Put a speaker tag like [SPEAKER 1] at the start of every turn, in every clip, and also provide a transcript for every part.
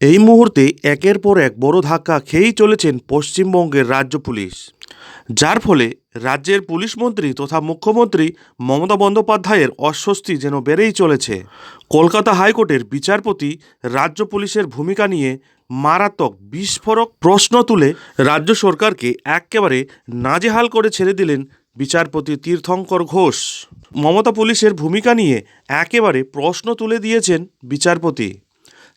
[SPEAKER 1] এই মুহূর্তে একের পর এক বড় ধাক্কা খেয়েই চলেছেন পশ্চিমবঙ্গের রাজ্য পুলিশ। যার ফলে রাজ্যের পুলিশ মন্ত্রী তথা মুখ্যমন্ত্রী মমতা বন্দ্যোপাধ্যায়ের অস্বস্তি যেন বেড়েই চলেছে। কলকাতা হাইকোর্টের বিচারপতি রাজ্য পুলিশের ভূমিকা নিয়ে মারাত্মক বিস্ফোরক প্রশ্ন তুলে রাজ্য সরকারকে একেবারে নাজেহাল করে ছেড়ে দিলেন বিচারপতি তীর্থঙ্কর ঘোষ। মমতা পুলিশের ভূমিকা নিয়ে একেবারে প্রশ্ন তুলে দিয়েছেন বিচারপতি।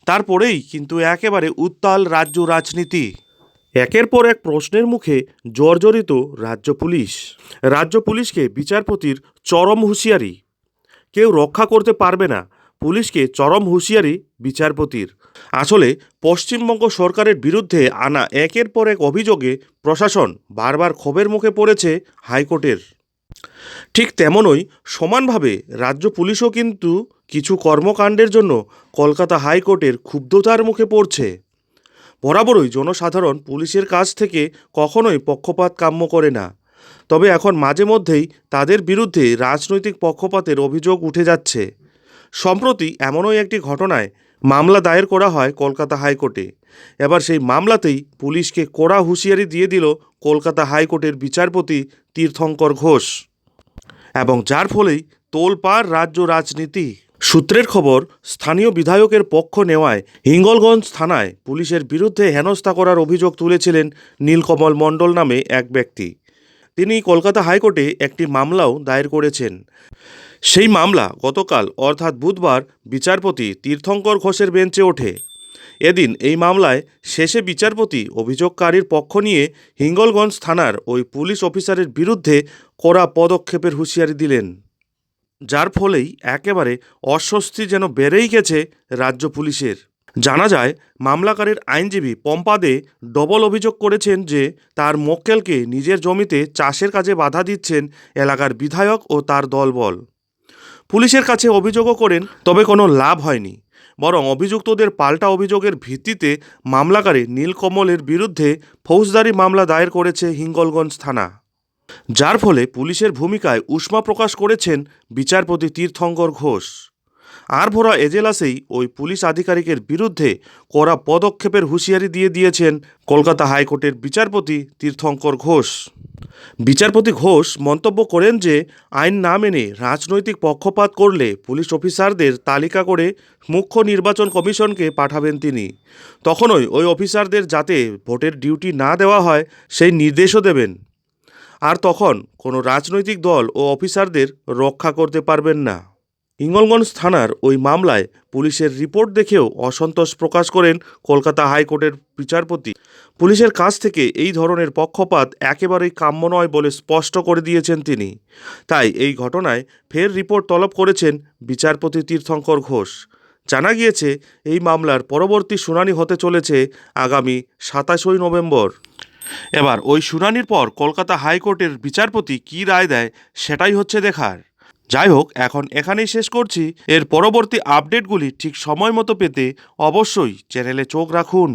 [SPEAKER 1] তারপরেই কিন্তু একেবারে উত্তাল রাজ্য রাজনীতি। একের পর এক প্রশ্নের মুখে জর্জরিত রাজ্য পুলিশ। রাজ্য পুলিশকে বিচারপতির চরম হুঁশিয়ারি। কেউ রক্ষা করতে পারবে না, পুলিশকে চরম হুঁশিয়ারি বিচারপতির। আসলে পশ্চিমবঙ্গ সরকারের বিরুদ্ধে আনা একের পর এক অভিযোগে প্রশাসন বারবার ক্ষোভের মুখে পড়েছে হাইকোর্টের। ঠিক তেমনই সমানভাবে রাজ্য পুলিশও কিন্তু কিছু কর্মকাণ্ডের জন্য কলকাতা হাইকোর্টের ক্ষুব্ধতার মুখে পড়ছে। বরাবরই জনসাধারণ পুলিশের কাছ থেকে কখনোই পক্ষপাত কাম্য করে না। তবে এখন মাঝে মধ্যেই তাদের বিরুদ্ধে রাজনৈতিক পক্ষপাতের অভিযোগ উঠে যাচ্ছে। সম্প্রতি এমনই একটি ঘটনায় মামলা দায়ের করা হয় কলকাতা হাইকোর্টে। এবার সেই মামলাতেই পুলিশকে কড়া হুঁশিয়ারি দিয়ে দিল কলকাতা হাইকোর্টের বিচারপতি তীর্থঙ্কর ঘোষ। এবং যার ফলেই তোলপাড় রাজ্য রাজনীতি। সূত্রের খবর, স্থানীয় বিধায়কের পক্ষ নেওয়ায় হিঙ্গলগঞ্জ থানায় পুলিশের বিরুদ্ধে হেনস্থা করার অভিযোগ তুলেছিলেন নীলকমল মণ্ডল নামে এক ব্যক্তি। তিনি কলকাতা হাইকোর্টে একটি মামলাও দায়ের করেছেন। সেই মামলা গতকাল, অর্থাৎ বুধবার, বিচারপতি তীর্থঙ্কর ঘোষের বেঞ্চে ওঠে। এদিন এই মামলায় শেষে বিচারপতি অভিযোগকারীর পক্ষ নিয়ে হিঙ্গলগঞ্জ থানার ওই পুলিশ অফিসারের বিরুদ্ধে কড়া পদক্ষেপের হুঁশিয়ারি দিলেন। যার ফলেই একেবারে অস্বস্তি যেন বেড়েই গেছে রাজ্য পুলিশের। জানা যায়, মামলাকারীর আইনজীবী পম্পা দে ডবল অভিযোগ করেছেন যে তার মক্কেলকে নিজের জমিতে চাষের কাজে বাধা দিচ্ছেন এলাকার বিধায়ক ও তার দলবল। পুলিশের কাছে অভিযোগও করেন, তবে কোনো লাভ হয়নি। বরং অভিযুক্তদের পাল্টা অভিযোগের ভিত্তিতে মামলাকারী নীলকমলের বিরুদ্ধে ফৌজদারি মামলা দায়ের করেছে হিঙ্গলগঞ্জ থানা। যার ফলে পুলিশের ভূমিকায় উষ্মা প্রকাশ করেছেন বিচারপতি তীর্থঙ্কর ঘোষ। আর ভরা এজেলাসেই ওই পুলিশ আধিকারিকের বিরুদ্ধে কড়া পদক্ষেপের হুঁশিয়ারি দিয়ে দিয়েছেন কলকাতা হাইকোর্টের বিচারপতি তীর্থঙ্কর ঘোষ। বিচারপতি ঘোষ মন্তব্য করেন যে, আইন না মেনে রাজনৈতিক পক্ষপাত করলে পুলিশ অফিসারদের তালিকা করে মুখ্য নির্বাচন কমিশনকে পাঠাবেন তিনি। তখনই ওই অফিসারদের যাতে ভোটের ডিউটি না দেওয়া হয়, সেই নির্দেশও দেবেন। আর তখন কোনো রাজনৈতিক দল ও অফিসারদের রক্ষা করতে পারবেন না। হিঙ্গলগঞ্জ থানার ওই মামলায় পুলিশের রিপোর্ট দেখেও অসন্তোষ প্রকাশ করেন কলকাতা হাইকোর্টের বিচারপতি। পুলিশের কাছ থেকে এই ধরনের পক্ষপাত একেবারেই কাম্য নয় বলে স্পষ্ট করে দিয়েছেন তিনি। তাই এই ঘটনায় ফের রিপোর্ট তলব করেছেন বিচারপতি তীর্থঙ্কর ঘোষ। জানা গিয়েছে, এই মামলার পরবর্তী শুনানি হতে চলেছে আগামী সাতাশই নভেম্বর। এবার ওই শুনানির পর কলকাতা হাইকোর্টের বিচারপতি কী রায় দেয়, সেটাই হচ্ছে দেখার। যাই হোক, এখন এখানেই শেষ করছি। এর পরবর্তী আপডেটগুলি ঠিক সময় মতো পেতে অবশ্যই চ্যানেলে চোখ রাখুন।